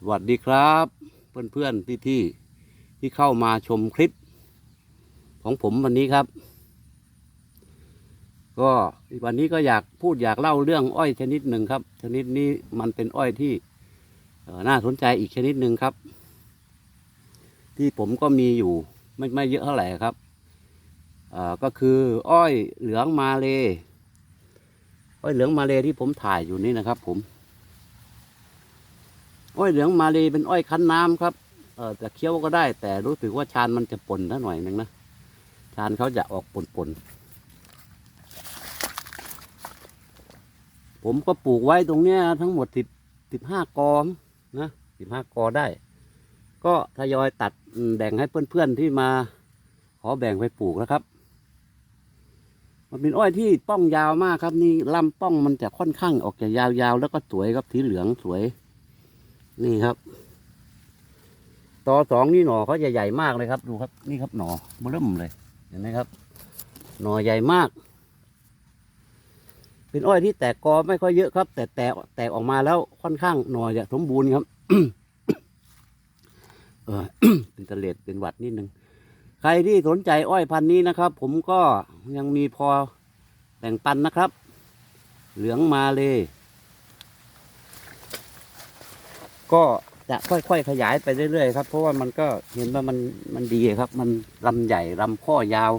สวัสดีครับ เพื่อนเพื่อนพี่ที่ๆที่เข้ามาชมคลิป ของผมวันนี้ครับ ก็วันนี้ก็อยากพูดอยากเล่าเรื่องอ้อยชนิดหนึ่งครับ ชนิดนี้มันเป็นอ้อยที่น่าสนใจอีกชนิดหนึ่งครับ ที่ผมก็มีอยู่ไม่ไม่เยอะเท่าไหร่ครับก็คืออ้อยเหลืองมาเล อ้อยเหลืองมาเลที่ผมถ่ายอยู่นี่นะครับ ผม อ้อยเหลืองมาลยเป็นอ้อยคั้นน้ำครับเออแต่เคี้ยวก็ได้ แต่รู้สึกว่าชานมันจะป่นนะหน่อยนึงนะชานเขาจะออกป่นๆผมก็ปลูกไว้ตรงเนี้ยทั้งหมดสิบสิบห้ากอมนะสิบห้ากอได้ ก็ทยอยตัดแบ่งให้เพื่อนๆที่มาขอแบ่งไปปลูกแล้วครับ มันเป็นอ้อยที่ป้องยาวมากครับ นี่ลำป้องมันจะค่อนข้างออกจะยาวๆแล้วก็สวยครับสีเหลืองสวย นี่ครับตอสองนี่หน่อเขาจะใหญ่มากเลยครับ ดูครับ นี่ครับหน่อเบิ่มเลย เห็นไหมครับ หน่อใหญ่มาก เป็นอ้อยที่แตกกอไม่ค่อยเยอะครับ แต่แตกแตกออกมาแล้วค่อนข้างหน่อจะสมบูรณ์ครับเออเป็นตะเลดเป็นหวัดนิดนึงใครที่สนใจอ้อยพันธุ์นี้นะครับ ผมก็ยังมีพอแบ่งปันนะครับ เหลืองมาเลย ก็จะค่อยๆขยายไปเรื่อยๆครับเพราะว่ามันก็เห็นว่ามันมันดีครับ มันลำใหญ่ลำข้อยาว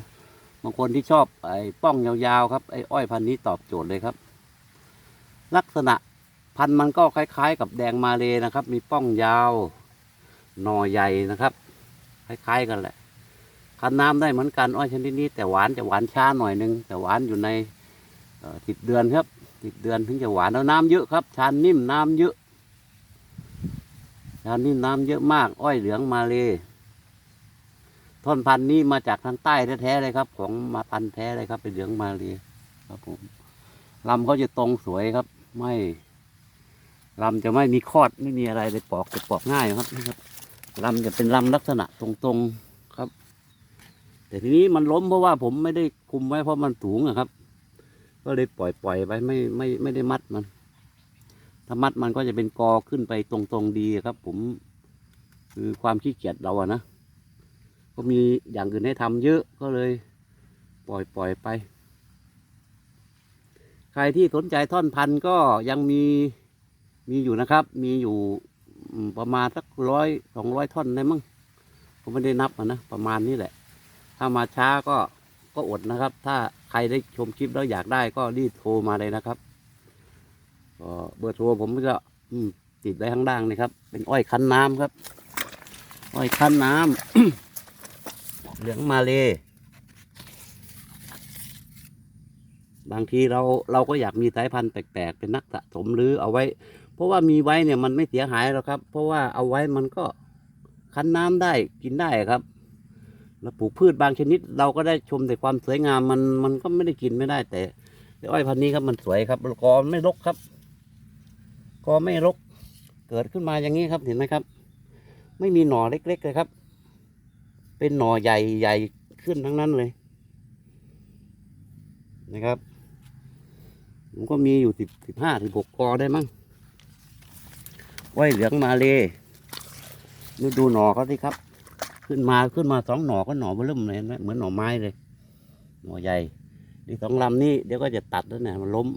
บางคนที่ชอบไอ้ป้องยาวๆครับไอ้อ้อยพันธุ์นี้ตอบโจทย์เลยครับ ลักษณะพันธุ์มันก็คล้าย ๆ กับแดงมาเลยนะครับ มีป้องยาวหน่อใหญ่นะครับ คล้ายๆกันแหละคันน้ำได้เหมือนกันอ้อยชนิดนี้ แต่หวานจะหวานช้าหน่อยนึงแต่หวานอยู่ในสิบเดือนครับสิบเดือนถึงจะหวานแล้วน้ำเยอะครับชานนิ่มน้ำเยอะ ชานนิ่น้ำเยอะมาก อ้อยเหลืองมาเลยท่อนพันธุ์นี้มาจากทางใต้แท้ๆเลยครับ ของมาพันธุ์แท้เลยครับ เป็นเหลืองมาเลยครับผมลำเขาจะตรงสวยครับ ไม่ลำจะไม่มีคอดไม่มีอะไรเลยปอกจะปอกง่ายครับนี่ครับลำจะเป็นลำลักษณะตรงๆครับ แต่ทีนี้มันล้มเพราะว่าผมไม่ได้คุมไว้เพราะมันสูงอะครับ ก็เลยปล่อยปล่อยๆไปไม่ไม่ไม่ได้มัดมัน ถ้ามัดมันก็จะเป็นกอขึ้นไปตรงๆดีครับ ผมคือความขี้เกียจเราอะนะก็มีอย่างอื่นให้ทำเยอะก็เลย ปล่อยปล่อยไป ใครที่สนใจท่อนพันก็ยังมีมีอยู่นะครับ มีอยู่ประมาณสักร้อยสองร้อยท่อนได้มั้งผมไม่ได้นับนะประมาณนี้แหละ ถ้ามาช้าก็ก็อดนะครับ ถ้าใครได้ชมคลิปแล้วอยากได้ก็รีบโทรมาเลยนะครับ ก็เบอร์โทรผมก็อืมติดไว้ข้างล่างนี่ครับ เป็นอ้อยคั้นน้ำครับ อ้อยคั้นน้ำเหลืองมาเลยบางทีเราเราก็อยากมีสายพันธุ์แปลกๆ เป็นนักสะสมหรือเอาไว้ เพราะว่ามีไว้เนี่ยมันไม่เสียหายหรอกครับ เพราะว่าเอาไว้มันก็คั้นน้ำได้กินได้ครับแล้วปลูกพืชบางชนิด เราก็ได้ชมแต่ความสวยงามมันมันก็ไม่ได้กินไม่ได้แต่แต่อ้อยพันธุ์นี้ครับมันสวยครับกอไม่รกครับ กอไม่รกเกิดขึ้นมาอย่างนี้ครับเห็นไหมครับ ไม่มีหน่อเล็ก ๆ เลยครับ เป็นหน่อใหญ่ใหญ่ขึ้นทั้งนั้นเลย นะครับผมก็มีอยู่สิบสิบห้าสิบหกกอได้มั้งไว้เหลืองมาเลยดูดูหน่อเขาสิครับ ขึ้นมาขึ้นมาสองหน่อก็หน่อเบิ่มเลยนไหมเหมือนหน่อไม้เลย หน่อใหญ่ดีสองลำนี่เดี๋ยวก็จะตัดแล้วเนี่ยมันล้ม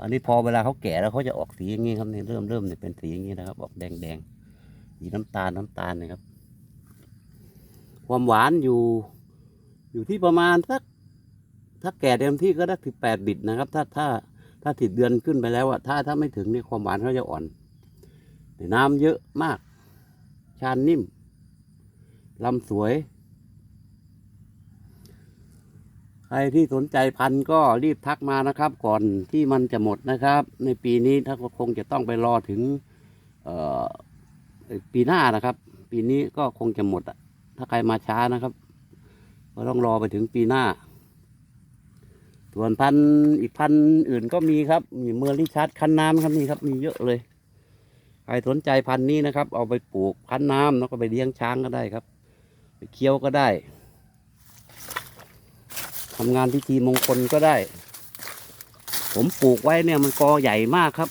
อันนี้พอเวลาเขาแก่แล้วเขาจะออกสีอย่างนี้ครับเนี่ยเริ่มเริ่มเนี่ยเป็นสีอย่างนี้นะครับ ออกแดงแดงสีน้ำตาลน้ำตาลนะครับ ความหวานอยู่ อยู่ที่ประมาณสักถ้าแก่เต็มที่ก็ได้สิบแปดบิตนะครับ ถ้าถ้าถ้าสิบเดือนขึ้นไปแล้วอะถ้าถ้าไม่ถึงเนี่ยความหวานเขาจะอ่อนแต่น้ำเยอะมาก ชานนิ่มลำสวย ใครที่สนใจพันธุ์ก็รีบทักมานะครับ ก่อนที่มันจะหมดนะครับ ในปีนี้ถ้าก็คงจะต้องไปรอถึงปีหน้านะครับ ปีนี้ก็คงจะหมดอะถ้าใครมาช้านะครับ ก็ต้องรอไปถึงปีหน้า ส่วนพันธุ์อีกพันธุ์อื่นก็มีครับ มีเมอร์ลิชาร์ดคันน้ำครับนี่ครับมีเยอะเลย ใครสนใจพันธุ์นี้นะครับ เอาไปปลูกคันน้ำแล้วก็ไปเลี้ยงช้างก็ได้ครับ ไปเคี้ยวก็ได้ ทำงานพิธีมงคลก็ได้ ผมปลูกไว้เนี่ยมันกอใหญ่มากครับ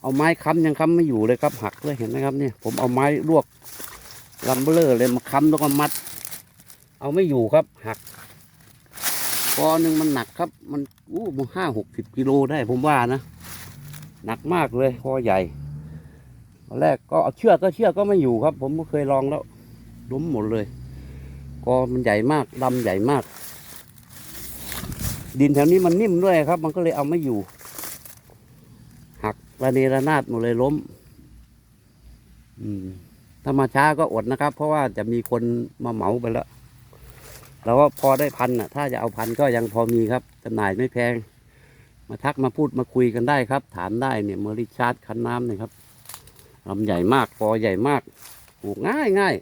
เอาไม้ค้ำยังค้ำไม่อยู่เลยครับ หักเลยเห็นไหมครับเนี่ยผมเอาไม้ลวกลัมเบลอร์เลยมาค้ำแล้วก็มัด เอาไม่อยู่ครับ หักกอหนึ่งมันหนักครับ มันอู้มันห้าหกสิบกิโลได้ผมว่านะหนักมากเลยคอใหญ่แรกก็เอาเชือกก็เชือกก็ไม่อยู่ครับ ผมก็เคยลองแล้วล้มหมดเลยกอมันใหญ่มากลำใหญ่มาก ดินแถวนี้มันนิ่มด้วยครับ มันก็เลยเอาไม่อยู่ หักระเนระนาดหมดเลยล้ม อืมถ้ามาช้าก็อดนะครับ เพราะว่าจะมีคนมาเหมาไปแล้วเราก็พอได้พันอะ ถ้าจะเอาพันก็ยังพอมีครับจำหน่ายไม่แพง มาทักมาพูดมาคุยกันได้ครับ ถามได้เนี่ยเมอริชาร์ดคันน้ำเนี่ยครับลำใหญ่มากคอใหญ่มากปลูกง่ายง่าย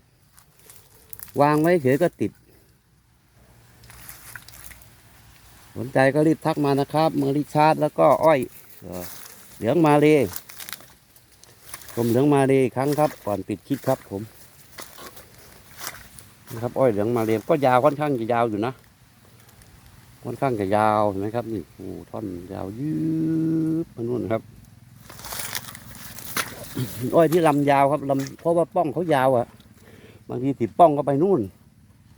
วางไว้เฉยก็ติด สนใจก็รีบทักมานะครับเมอริชาร์ดแล้วก็อ้อยเหลืองมาเลยชมเหลืองมาเลยครั้งครับ ก่อนปิดคลิปครับผมนะครับอ้อยเหลืองมาเลยก็ยาวค่อนข้างจะยาวอยู่นะค่อนข้างจะยาวเห็นไหมครับนี่โอ้ท่อนยาวยืดมานู่นครับอ้อยที่ลำยาวครับลำเพราะว่าป้องเขายาวอะบางทีติดป้องก็ไปนู่น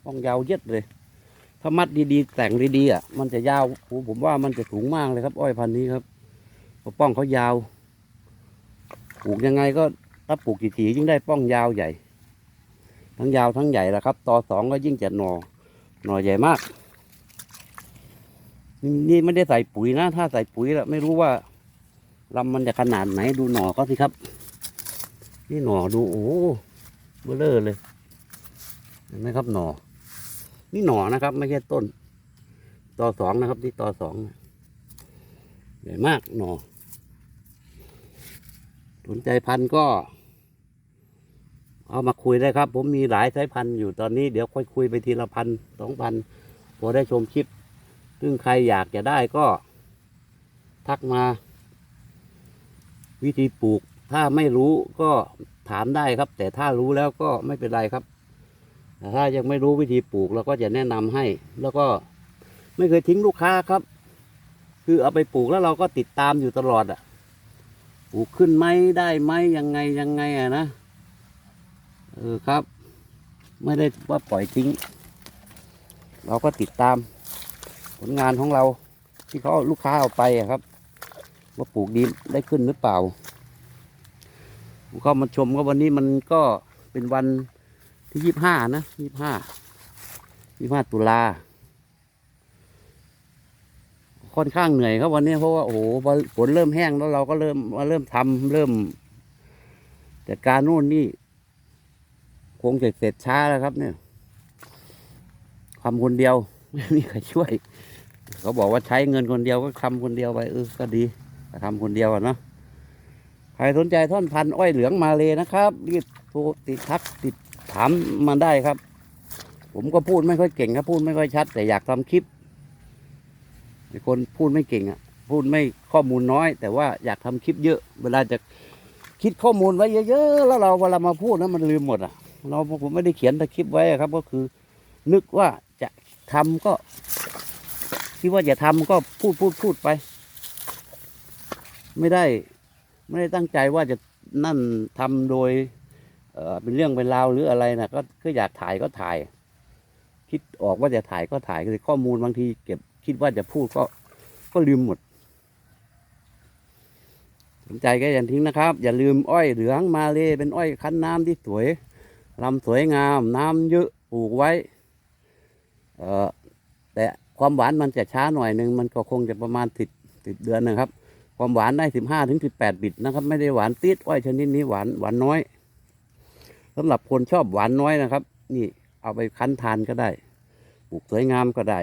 ป้องยาวเย็ดเลย ถ้ามัดดีๆ แต่งดีๆอะมันจะยาวโอ้ผมว่ามันจะสูงมากเลยครับ อ้อยพันธุ์นี้ครับพป้องเขายาวปลูกยังไงก็ถ้าปลูกถี่ๆยิ่งได้ป้องยาวใหญ่ ทั้งยาวทั้งใหญ่ละครับต่อสองก็ยิ่งจะหนอหนอใหญ่มากนี่ไม่ได้ใส่ปุ๋ยนะ ถ้าใส่ปุ๋ยแล้วไม่รู้ว่าลำมันจะขนาดไหนดูหน่อก็สิครับ นี่หน่อดูโอ้เบลอเลยเห็นไหมครับหน่อ นี่หน่อนะครับ ไม่ใช่ต้น ต่อสองนะครับ ที่ต่อสองใหญ่มากหน่อ สนใจพันธุ์ก็ เอามาคุยได้ครับ ผมมีหลายสายพันธุ์อยู่ตอนนี้เดี๋ยวค่อยคุยไปทีละพันสองพันพอได้ชมคลิป ซึ่งใครอยากจะได้ก็ ทักมา วิธีปลูก ถ้าไม่รู้ก็ถามได้ครับ แต่ถ้ารู้แล้วก็ไม่เป็นไรครับ ถ้ายังไม่รู้วิธีปลูกเราก็จะแนะนำให้ แล้วก็ไม่เคยทิ้งลูกค้าครับ คือเอาไปปลูกแล้วเราก็ติดตามอยู่ตลอดอะปลูกขึ้นไหมได้ไหมยังไงยังไงอะนะเออครับ ไม่ได้ว่าปล่อยทิ้ง เราก็ติดตาม ผลงานของเรา ที่เขาลูกค้าเอาไปอะครับ ว่าปลูกดีได้ขึ้นหรือเปล่าก็มาชมก็วันนี้มันก็เป็นวัน ที่ยี่ห้านะยี่สิบห้ายี่ห้าตุลาค่อนข้างเหนื่อยครับวันนี้เพราะว่าโอ้โหฝนเริ่มแห้งแล้วเราก็เริ่มมาเริ่มทำเริ่มจัดการนู่นนี่คงจะเสร็จช้าแล้วครับ เนี่ยทำคนเดียวไม่มีใครช่วย เขาบอกว่าใช้เงินคนเดียวก็ทำคนเดียวไปเออก็ดีแต่ทำคนเดียวอะเนาะใครสนใจท่อนพันอ้อยเหลืองมาเลยนะครับรีบโทรติดทักติดามมาได้ครับ ผมก็พูดไม่ค่อยเก่งครับ พูดไม่ค่อยชัด แต่อยากทำคลิปคนพูดไม่เก่งอะ พูดไม่ข้อมูลน้อย แต่ว่าอยากทำคลิปเยอะ เวลาจะคิดข้อมูลไว้เยอะๆแล้วเราเวลามาพูดนะมันลืมหมดอะ เราผมไม่ได้เขียนต่คลิปไว้ครับ ก็คือ นึกว่าจะทำก็คิดว่าจะทำก็พูดพูดพูดไป ไม่ได้ ไม่ได้ตั้งใจว่าจะนั่นทำโดย เออเป็นเรื่องเป็นราวหรืออะไรนะก็ก็อยากถ่ายก็ถ่าย คิดออกว่าจะถ่ายก็ถ่ายคือข้อมูลบางทีเก็บคิดว่าจะพูดก็ก็ลืมหมด สนใจก็อย่าทิ้งนะครับ อย่าลืมอ้อยเหลืองมาเลยเป็นอ้อยคั้นน้ำที่สวยลำสวยงาม น้ำเยอะปลูกไว้เออแต่ความหวานมันจะช้าหน่อยหนึ่งมันก็คงจะประมาณสิบสิบเดือนนะครับ ความหวานได้สิบห้าถึงสิบแปดบิตนะครับ ไม่ได้หวานติดอ้อยชนิดนี้หวานหวานน้อย สำหรับคนชอบหวานน้อยนะครับ นี่เอาไปคั้นทานก็ได้ปลูกสวยงามก็ได้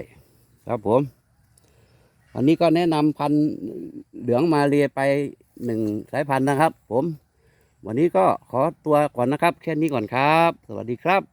ครับผม อันนี้ก็แนะนำพันธุ์เหลืองมาเรียไปหนึ่งสายพันธุ์นะครับ ผม วันนี้ก็ขอตัวก่อนนะครับ แค่นี้ก่อนครับ สวัสดีครับ